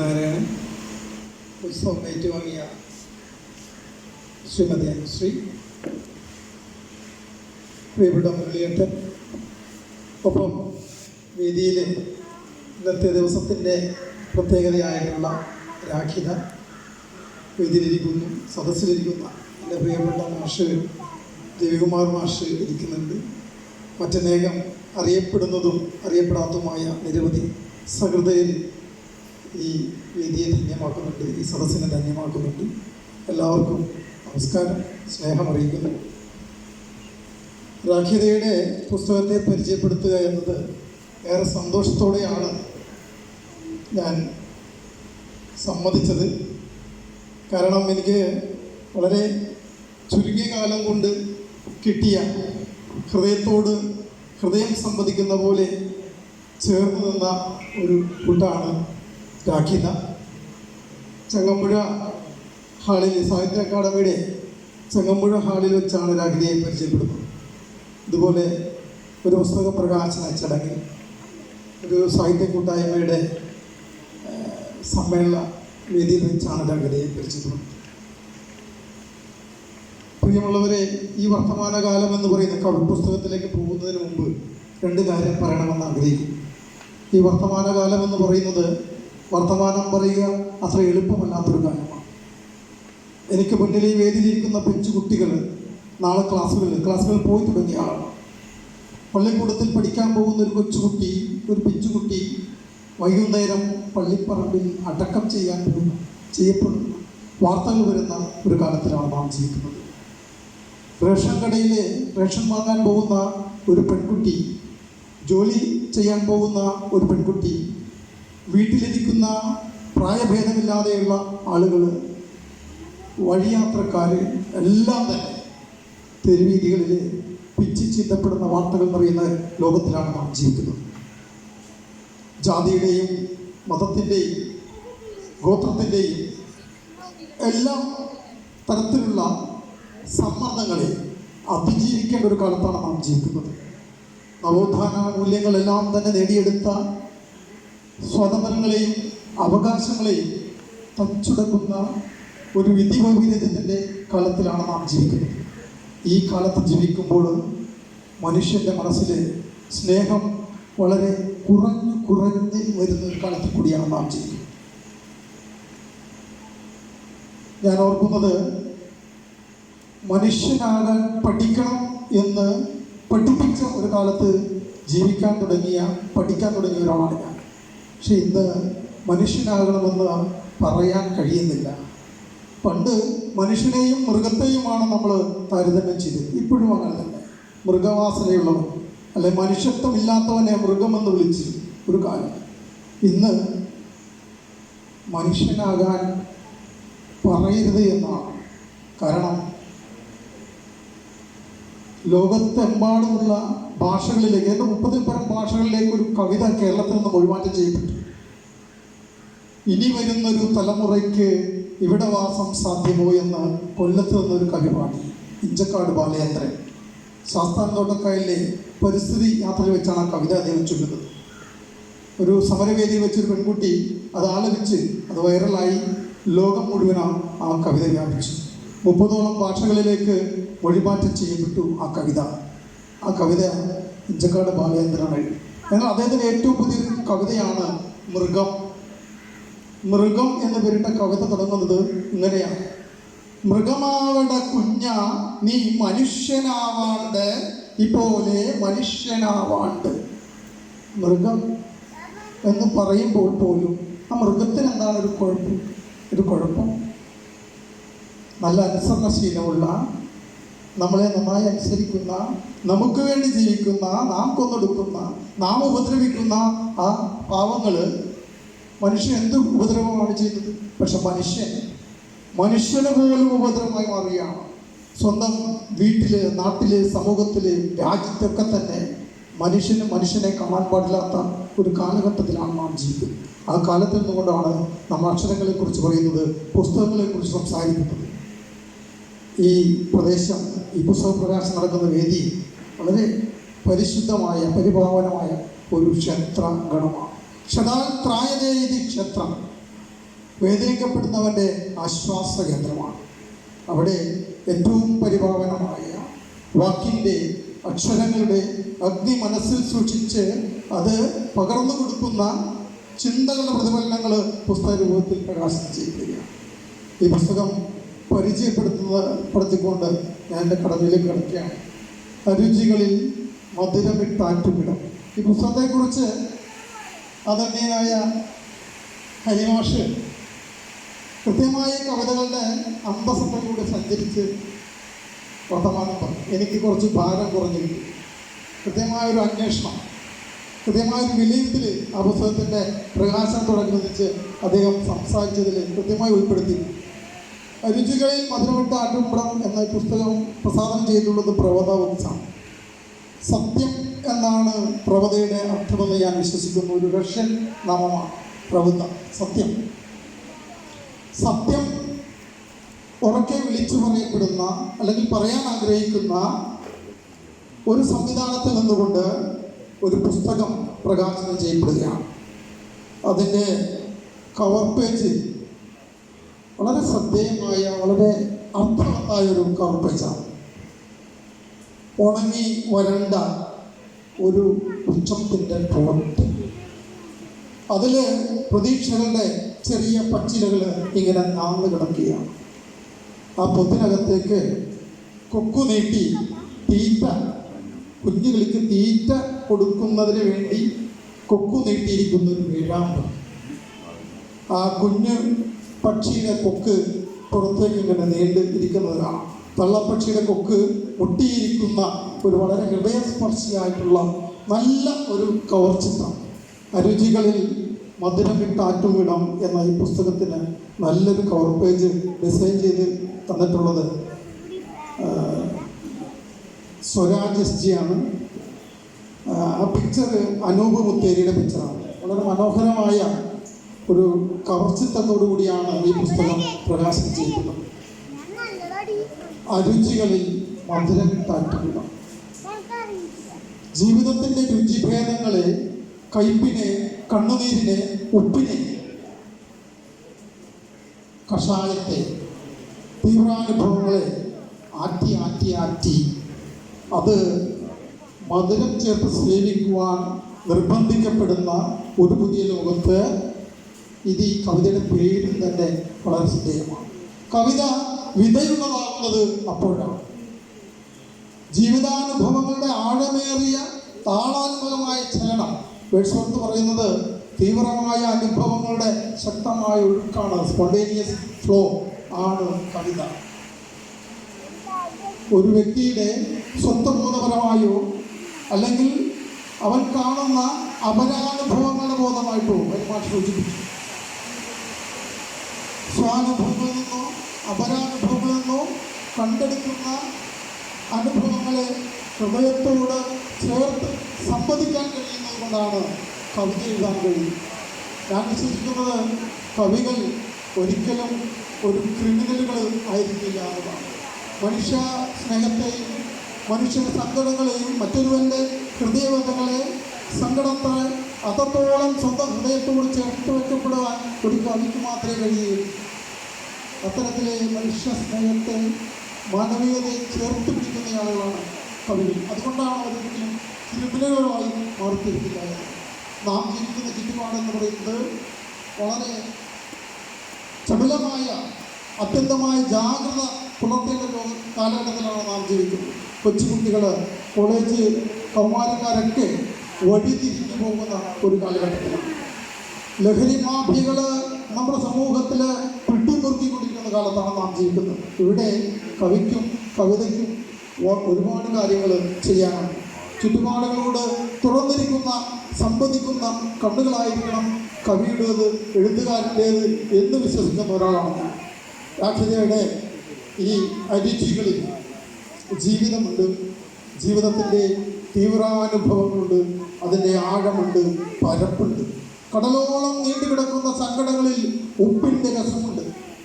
സത്യനാരായണൻ പുസ്തകം ഏറ്റുവാങ്ങിയ ശ്രീമതി അനുശ്രീ പ്രിയപ്പെട്ട മുരളിയേട്ടൻ ഒപ്പം വേദിയിൽ ഇന്നത്തെ ദിവസത്തിന്റെ പ്രത്യേകതയായിട്ടുള്ള രാഖിത വേദിയിലിരിക്കുന്നു സദസ്സിലിരിക്കുന്ന എന്റെ പ്രിയപ്പെട്ട മാഷ് രവികുമാർ മാഷ് ഇരിക്കുന്നുണ്ട്. മറ്റനേകം അറിയപ്പെടുന്നതും അറിയപ്പെടാത്തതുമായ നിരവധി സഹൃദയർ ഈ വേദിയെ ധന്യമാക്കുന്നുണ്ട് ഈ സദസ്സിനെ ധന്യമാക്കുന്നുണ്ട്. എല്ലാവർക്കും നമസ്കാരം സ്നേഹം അറിയിക്കുന്നു. രാഖിതയുടെ പുസ്തകത്തെ പരിചയപ്പെടുത്തുക എന്നത് ഏറെ സന്തോഷത്തോടെയാണ് ഞാൻ സമ്മതിച്ചത്. കാരണം എനിക്ക് വളരെ ചുരുങ്ങിയ കാലം കൊണ്ട് കിട്ടിയ ഹൃദയത്തോട് ഹൃദയം സംവദിക്കുന്ന പോലെ ചേർന്ന് നിന്ന ഒരു കൂട്ടാണ് രാഖിത ചങ്ങമ്പുഴ ഹാളിൽ സാഹിത്യ അക്കാദമിയുടെ ചങ്ങമ്പുഴ ഹാളിൽ വെച്ചാണ് രാഖിതയെ പരിചയപ്പെടുന്നത്. ഇതുപോലെ ഒരു പുസ്തക പ്രകാശന ചടങ്ങിൽ ഒരു സാഹിത്യ കൂട്ടായ്മയുടെ സമ്മേളന വേദിയിൽ വെച്ചാണ് രാഖിതയെ പരിചയപ്പെടുന്നത്. പ്രിയമുള്ളവരെ ഈ വർത്തമാനകാലം എന്ന് പറയുന്ന കവി പുസ്തകത്തിലേക്ക് പോകുന്നതിന് മുമ്പ് രണ്ട് കാര്യം പറയണമെന്ന് ആഗ്രഹിക്കുന്നു. ഈ വർത്തമാനകാലം എന്ന് പറയുന്നത് വർത്തമാനം പറയുക അത്ര എളുപ്പമല്ലാത്തൊരു കാര്യമാണ്. എനിക്ക് മുന്നിൽ ഈ വേദിയിലിരിക്കുന്ന പെഞ്ചു കുട്ടികൾ നാളെ ക്ലാസ്സുകളിൽ ക്ലാസ്സുകളിൽ പോയി തുടങ്ങിയ ആളാണ്. പള്ളിക്കൂടത്തിൽ പഠിക്കാൻ പോകുന്ന ഒരു കൊച്ചുകുട്ടി ഒരു പിഞ്ചുകുട്ടി വൈകുന്നേരം പള്ളിപ്പറമ്പിൽ അടക്കം ചെയ്യാൻ ചെയ്യപ്പെടുന്നു വാർത്തകൾ വരുന്ന ഒരു കാലത്തിലാണ് നാം ജീവിക്കുന്നത്. റേഷൻ കടയിലെ റേഷൻ വാങ്ങാൻ പോകുന്ന ഒരു പെൺകുട്ടി ജോലി ചെയ്യാൻ പോകുന്ന ഒരു പെൺകുട്ടി വീട്ടിലിരിക്കുന്ന പ്രായഭേദമില്ലാതെയുള്ള ആളുകൾ വഴിയാത്രക്കാർ എല്ലാം തന്നെ തെരുവീതികളിൽ പിച്ചി ചിന്തപ്പെടുന്ന വാർത്തകൾ നിറയുന്ന ലോകത്തിലാണ് നാം ജീവിക്കുന്നത്. ജാതിയുടെയും മതത്തിന്റെയും ഗോത്രത്തിന്റെയും എല്ലാ തരത്തിലുള്ള സമ്മർദ്ദങ്ങളെ അതിജീവിക്കേണ്ട ഒരു കാലത്താണ് നാം ജീവിക്കുന്നത്. നവോത്ഥാന മൂല്യങ്ങളെല്ലാം തന്നെ നേടിയെടുത്ത സ്വാതന്ത്ര്യങ്ങളെയും അവകാശങ്ങളെയും തച്ചുടക്കുന്ന ഒരു വിധി വൈവിധ്യത്തിന്റെ കാലത്തിലാണ് നാം ജീവിക്കുന്നത്. ഈ കാലത്ത് ജീവിക്കുമ്പോൾ മനുഷ്യന്റെ മനസ്സിൽ സ്നേഹം വളരെ കുറഞ്ഞു കുറഞ്ഞ് വരുന്ന ഒരു കാലത്ത് കൂടിയാണ് നാം ജീവിക്കുന്നത്. ഞാൻ ഓർക്കുന്നത് മനുഷ്യനാകാൻ പഠിക്കണം എന്ന് പഠിപ്പിച്ച ഒരു കാലത്ത് ജീവിക്കാൻ തുടങ്ങിയ പഠിക്കാൻ തുടങ്ങിയ ഒരാളാണ് ഞാൻ. പക്ഷെ ഇന്ന് മനുഷ്യനാകണമെന്ന് പറയാൻ കഴിയുന്നില്ല. പണ്ട് മനുഷ്യനെയും മൃഗത്തെയുമാണ് നമ്മൾ താരതമ്യം ചെയ്തത്. ഇപ്പോഴും അങ്ങനെ തന്നെ. മൃഗവാസനയുള്ളവൻ അല്ലെ മനുഷ്യത്വമില്ലാത്തവനെ മൃഗമെന്ന് വിളിച്ച് ഒരു കാലം ഇന്ന് മനുഷ്യനാകാൻ പറയരുത് എന്നാണ്. കാരണം ലോകത്തെമ്പാടുമുള്ള ഭാഷകളിലേക്ക് ഏതാണ്ട് മുപ്പതിൽ പരം ഭാഷകളിലേക്ക് ഒരു കവിത കേരളത്തിൽ നിന്ന് ഒഴിമാറ്റം ചെയ്യപ്പെട്ടു. ഇനി വരുന്നൊരു തലമുറയ്ക്ക് ഇവിടെ വാസം സാധ്യമോ എന്ന് കൊല്ലത്ത് നിന്നൊരു കവി പാടി ഇഞ്ചക്കാട് ബാലയാത്ര ശാസ്താന തോട്ടക്കായലിലെ പരിസ്ഥിതി യാത്ര വെച്ചാണ് ആ കവിത അദ്ദേഹം ചൊല്ലുന്നത്. ഒരു സമരവേദിയിൽ വെച്ചൊരു പെൺകുട്ടി അത് ആലപിച്ച് അത് വൈറലായി ലോകം മുഴുവനാണ് ആ കവിത വ്യാപിച്ചു. മുപ്പതോളം ഭാഷകളിലേക്ക് മൊഴിമാറ്റം ചെയ്യപ്പെട്ടു ആ കവിത. ആ കവിത ഇഞ്ചക്കാട് ബാലേന്ദ്രൻ എഴുതി എന്നാൽ അദ്ദേഹത്തിന്റെ ഏറ്റവും പുതിയ കവിതയാണ് മൃഗം. മൃഗം എന്ന് പേരിട്ട കവിത തുടങ്ങുന്നത് ഇങ്ങനെയാണ്. മൃഗമാവട കുഞ്ഞ നീ മനുഷ്യനാവാണ്ട് ഇപ്പോലെ മനുഷ്യനാവാണ്ട്. മൃഗം എന്ന് പറയുമ്പോൾ പോലും ആ മൃഗത്തിന് എന്താണ് ഒരു കുഴപ്പം? ഒരു കുഴപ്പം. നല്ല അനുസരണശീലമുള്ള നമ്മളെ നന്നായി അനുസരിക്കുന്ന നമുക്ക് വേണ്ടി ജീവിക്കുന്ന നാം കൊന്നെടുക്കുന്ന നാം ഉപദ്രവിക്കുന്ന ആ പാവങ്ങൾ മനുഷ്യൻ എന്ത് ഉപദ്രവമാണ് ചെയ്തത് പക്ഷെ മനുഷ്യൻ മനുഷ്യന് പോലും ഉപദ്രവമായി മാറുകയാണ്. സ്വന്തം വീട്ടിൽ നാട്ടിൽ സമൂഹത്തിൽ രാജ്യത്തൊക്കെ തന്നെ മനുഷ്യന് മനുഷ്യനെ കാണാൻ പാടില്ലാത്ത ഒരു കാലഘട്ടത്തിലാണ് നാം ജീവിക്കുന്നത്. ആ കാലത്തിൽ നിന്നുകൊണ്ടാണ് നമ്മൾ അക്ഷരങ്ങളെക്കുറിച്ച് പറയുന്നത് പുസ്തകങ്ങളെക്കുറിച്ച് സംസാരിക്കുന്നത്. ഈ പ്രദേശം ഈ പുസ്തക പ്രകാശം നടക്കുന്ന വേദി വളരെ പരിശുദ്ധമായ പരിഭാവനമായ ഒരു ക്ഷേത്ര ഗണമാണ് ക്ഷതാത്രായതേതി ക്ഷേത്രം വേദനിക്കപ്പെടുന്നവന്റെ ആശ്വാസ കേന്ദ്രമാണ്. അവിടെ ഏറ്റവും പരിഭാവനമായ വാക്കിന്റെ അക്ഷരങ്ങളുടെ അഗ്നി മനസ്സിൽ സൂക്ഷിച്ച് അത് പകർന്നു കൊടുക്കുന്ന ചിന്തകളുടെ പ്രതിഫലനങ്ങൾ പുസ്തക രൂപത്തിൽ പ്രകാശനം ചെയ്യുകയാണ് ഈ പുസ്തകം പരിചയപ്പെടുത്തുന്നത് പെടുത്തിക്കൊണ്ട് ഞാൻ എന്റെ കടമയിലേക്ക് കിടക്കുകയാണ്. അരുചികളിൽ മധുരമിട്ടാറ്റുമിടം ഈ പുസ്തകത്തെക്കുറിച്ച് അതന്നെയായ ഹരിമാഷ് കൃത്യമായ കവിതകളുടെ അന്തസത്തയിലൂടെ സഞ്ചരിച്ച് വർത്തമാനം പറഞ്ഞു. എനിക്ക് കുറച്ച് ഭാരം കുറഞ്ഞു കിട്ടി. കൃത്യമായൊരു അന്വേഷണം കൃത്യമായൊരു വിലയിരുത്തൽ ആ പുസ്തകത്തിന്റെ പ്രകാശനത്തോടനുബന്ധിച്ച് അദ്ദേഹം സംസാരിച്ചതിൽ കൃത്യമായി ഉൾപ്പെടുത്തി. രുചികളിൽ മധുരമിട്ട ആട്ടുംപടം എന്ന പുസ്തകം പ്രസാദം ചെയ്തിട്ടുള്ളത് പ്രവത വംശമാണ് സത്യം എന്നാണ് പ്രവതയുടെ അർത്ഥമെന്ന് ഞാൻ വിശ്വസിക്കുന്നു. ഒരു റഷ്യൻ നാമമാണ് പ്രവത സത്യം. സത്യം ഉറക്കെ വിളിച്ചു പറയപ്പെടുന്ന അല്ലെങ്കിൽ പറയാൻ ആഗ്രഹിക്കുന്ന ഒരു സംവിധാനത്തിൽ നിന്നുകൊണ്ട് ഒരു പുസ്തകം പ്രകാശനം ചെയ്യപ്പെടുകയാണ്. അതിന്റെ കവർ പേജ് വളരെ ശ്രദ്ധേയമായ വളരെ അർത്ഥവത്തായ ഒരു കവർ ഉണങ്ങി വരണ്ട ഒരു വൃക്ഷത്തിന്റെ പ്രവൃത്തി. അതിൽ പ്രതീക്ഷകളുടെ ചെറിയ പച്ചിലകൾ ഇങ്ങനെ നാന്ന് കിടക്കുകയാണ്. ആ പൊത്തിനകത്തേക്ക് കൊക്കു നീട്ടി തീറ്റ കുഞ്ഞുങ്ങൾക്ക് തീറ്റ കൊടുക്കുന്നതിന് വേണ്ടി കൊക്കു നീട്ടിയിരിക്കുന്ന ഒരു വീഴാമ്പ് ആ കുഞ്ഞ് പക്ഷിയുടെ കൊക്ക് പുറത്തേക്ക് ഇങ്ങനെ നീണ്ട് ഇരിക്കുന്നത് കാണാം കൊക്ക് ഒട്ടിയിരിക്കുന്ന ഒരു വളരെ ഹൃദയസ്പർശിയായിട്ടുള്ള നല്ല ഒരു കവർ ചിത്രം. അരുചികളിൽ മധുരമിട്ടാറ്റുവിടം എന്ന ഈ പുസ്തകത്തിന് നല്ലൊരു കവർ പേജ് ഡിസൈൻ ചെയ്ത് തന്നിട്ടുള്ളത് സ്വരാജ് എസ് ജിയാണ് ആ പിക്ചർ അനൂപ് മുത്തേരിയുടെ പിക്ചറാണ് വളരെ മനോഹരമായ ഒരു കവർ കൂടിയാണ് ഈ പുസ്തകം പ്രകാശനം ചെയ്യപ്പെട്ടത് അരുചികളിൽ മധുരം താറ്റുക ജീവിതത്തിന്റെ രുചിഭേദങ്ങളെ കയ്പിനെ കണ്ണുനീരിനെ ഉപ്പിനെ കഷായത്തെ തീവ്രാനുഭവങ്ങളെ ആറ്റി ആറ്റി ആറ്റി അത് മധുരം ചേർത്ത് സേവിക്കുവാൻ നിർബന്ധിക്കപ്പെടുന്ന ഒരു പുതിയ ലോകത്ത് ഇത് ഈ കവിതയുടെ പേരിൽ തന്നെ വളരെ ശ്രദ്ധേയമാണ്. കവിത വിധയുള്ളതാകുന്നത് അപ്പോഴാണ്. ജീവിതാനുഭവങ്ങളുടെ ആഴമേറിയ താളാത്മകമായ ചലനം. വേഴ്സ്വർത്ത് പറയുന്നത് തീവ്രമായ അനുഭവങ്ങളുടെ ശക്തമായ ഒഴുക്കാണ്. സ്പോണ്ടേനിയസ് ഫ്ലോ ആണ് കവിത. ഒരു വ്യക്തിയുടെ സ്വത്വബോധപരമായോ അല്ലെങ്കിൽ അവൻ കാണുന്ന അപരാനുഭവങ്ങളുടെ ബോധമായിട്ടോ പരിമാഷ സൂചിപ്പിച്ചു അപരാനുഭവങ്ങളിൽ നിന്നോ കണ്ടെടുക്കുന്ന അനുഭവങ്ങളെ ഹൃദയത്തോട് ചേർത്ത് സംവദിക്കാൻ കഴിയുന്നത് കൊണ്ടാണ് കവിത എഴുതാൻ കഴിയും ഞാൻ വിശ്വസിക്കുന്നത് കവികൾ ഒരിക്കലും ഒരു ക്രിമിനലുകൾ ആയിരിക്കില്ല എന്നതാണ്. മനുഷ്യ സ്നേഹത്തെയും മനുഷ്യ സങ്കടങ്ങളെയും മറ്റൊരുവന്റെ ഹൃദയബന്ധങ്ങളെ സങ്കടത്തെ അത്രത്തോളം സ്വന്തം ഹൃദയത്തോട് ചേർത്ത് വെക്കപ്പെടുവാൻ ഒരു കവിക്ക് മാത്രമേ കഴിയൂ അത്തരത്തിലെ മനുഷ്യ സ്നേഹത്തെ മാനവീയതയെ ചേർത്ത് പിടിക്കുന്ന ആളുകളാണ് കവികൾ. അതുകൊണ്ടാണ് അവരൊരിക്കലും ക്രിമിനലുകളായി മാറിത്തീർത്തില്ല. നാം ജീവിക്കുന്ന ചുറ്റുപാടെന്ന് പറയുന്നത് വളരെ ചടുലമായ അത്യന്തമായ ജാഗ്രത പുലർത്തേണ്ട ലോക കാലഘട്ടത്തിലാണ് നാം ജീവിക്കുന്നത്. കൊച്ചുകുട്ടികൾ കോളേജ് കൗമാരക്കാരൊക്കെ വഴിതിരിഞ്ഞു പോകുന്ന ഒരു കാലഘട്ടത്തിലാണ്. ലഹരി മാഫിയകൾ നമ്മുടെ സമൂഹത്തിൽ പിടിമുറുക്കിക്കൊണ്ടിരിക്കുന്ന കാലത്താണ് നാം ജീവിക്കുന്നത്. ഇവിടെ കവിക്കും കവിതയ്ക്കും ഒരുപാട് കാര്യങ്ങൾ ചെയ്യാനാണ്. ചുറ്റുപാടുകളോട് തുറന്നിരിക്കുന്ന സംവദിക്കുന്ന കണ്ണുകളായിരിക്കണം കവിയുടേത് എഴുത്തുകാരന്റേത് എന്ന് വിശ്വസിക്കുന്ന ഒരാളാണ് രാക്ഷതയുടെ ഈ അരുചികളിൽ ജീവിതമുണ്ട്. ജീവിതത്തിന്റെ തീവ്രാനുഭവങ്ങളുണ്ട് അതിന്റെ ആഴമുണ്ട് പരപ്പുണ്ട്. കടലോളം നീണ്ടുകിടക്കുന്ന സങ്കടങ്ങളിൽ ഉപ്പിന്റെ രസമുണ്ട്.